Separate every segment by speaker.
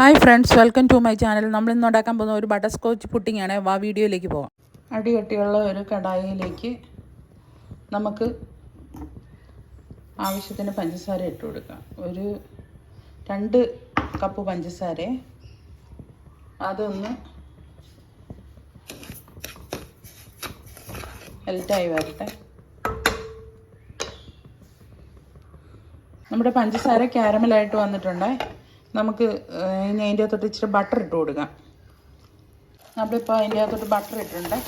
Speaker 1: Hi friends welcome to my channel നമ്മൾ ഇന്ന് ഉണ്ടാക്കാൻ പോകുന്ന ഒരു ബട്ടർ സ്കോച്ച് പുട്ടിങ്ങാണ് ആണ്. വാ വീഡിയോയിലേക്ക് പോകാം അടികട്ടിയുള്ള ഒരു കടായിലേക്ക് നമുക്ക് ആവശ്യത്തിന് പഞ്ചസാര ഇട്ട് കൊടുക്കാം. ഒരു രണ്ട് കപ്പ് പഞ്ചസാര. അതൊന്ന് മെൽറ്റായി വരട്ടെ. നമ്മുടെ പഞ്ചസാര ക്യാരമലായിട്ട് വന്നിട്ടുണ്ട്. നമുക്ക് ഇനി അതിന്റെ അകത്തോട്ട് ഇച്ചിരി ബട്ടർ ഇട്ട് കൊടുക്കാം. നമ്മളിപ്പോൾ അതിന്റെ അകത്തോട്ട് ബട്ടർ ഇട്ടിട്ടുണ്ട്.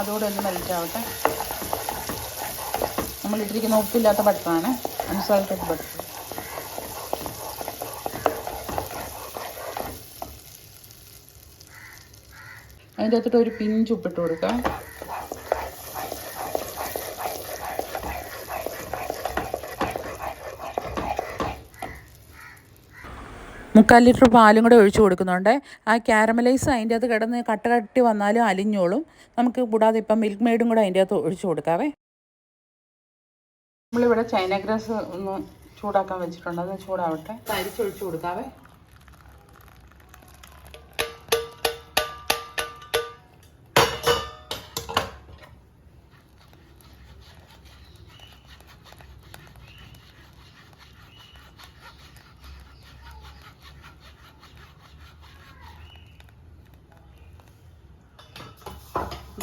Speaker 1: അതുകൂടെ ഒന്ന് മെൽറ്റ് നമ്മളിട്ടിരിക്കുന്ന ഉപ്പില്ലാത്ത ബട്ടറാണ് അൺസാൾട്ടഡ് ബട്ടർ അതിന്റെ അകത്തോട്ട് ഒരു പിഞ്ച് ഉപ്പിട്ട് കൊടുക്കാം. മുക്കാൽ ലിറ്റർ പാലും കൂടെ ഒഴിച്ചു കൊടുക്കുന്നുണ്ട്. ആ ക്യാരമലൈസ് അതിന്റെ അകത്ത് കിടന്ന് കട്ട കട്ടി വന്നാലും അലിഞ്ഞോളും. നമുക്ക് കൂടാതെ ഇപ്പം മിൽക്ക് മെയ്ഡും കൂടെ അതിന്റെ അകത്ത് ഒഴിച്ചു കൊടുക്കാവേ. നമ്മളിവിടെ ചൈന ഗ്രാസ് ഒന്ന് ചൂടാക്കാൻ വെച്ചിട്ടുണ്ട്. അത് ചൂടാവട്ടെ. അരിച്ചൊഴിച്ചു കൊടുക്കാവേ.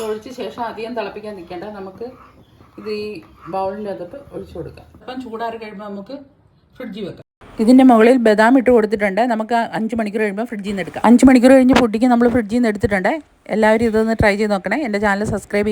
Speaker 1: ഒഴിച്ച ശേഷം അധികം തിളപ്പിക്കാൻ നിൽക്കേണ്ട. നമുക്ക് ഇത് ഈ ബൗളിനകത്തോട്ട് ഒഴിച്ചു കൊടുക്കാം. അപ്പം ചൂടാറി കഴിയുമ്പോൾ നമുക്ക് ഫ്രിഡ്ജിൽ വെക്കാം. ഇതിന്റെ മുകളിൽ ബദാം ഇട്ട് കൊടുത്തിട്ടുണ്ട്. നമുക്ക് അഞ്ച് മണിക്കൂർ കഴിയുമ്പോൾ ഫ്രിഡ്ജിൽ നിന്ന് എടുക്കാം. അഞ്ച് മണിക്കൂർ കഴിഞ്ഞ് ഫുഡിക്ക് നമ്മൾ ഫ്രിഡ്ജിൽ നിന്ന് എടുത്തിട്ടുണ്ട്. എല്ലാവരും ഇതൊന്ന് ട്രൈ ചെയ്ത് നോക്കണേ. എന്റെ ചാനൽ സബ്സ്ക്രൈബ്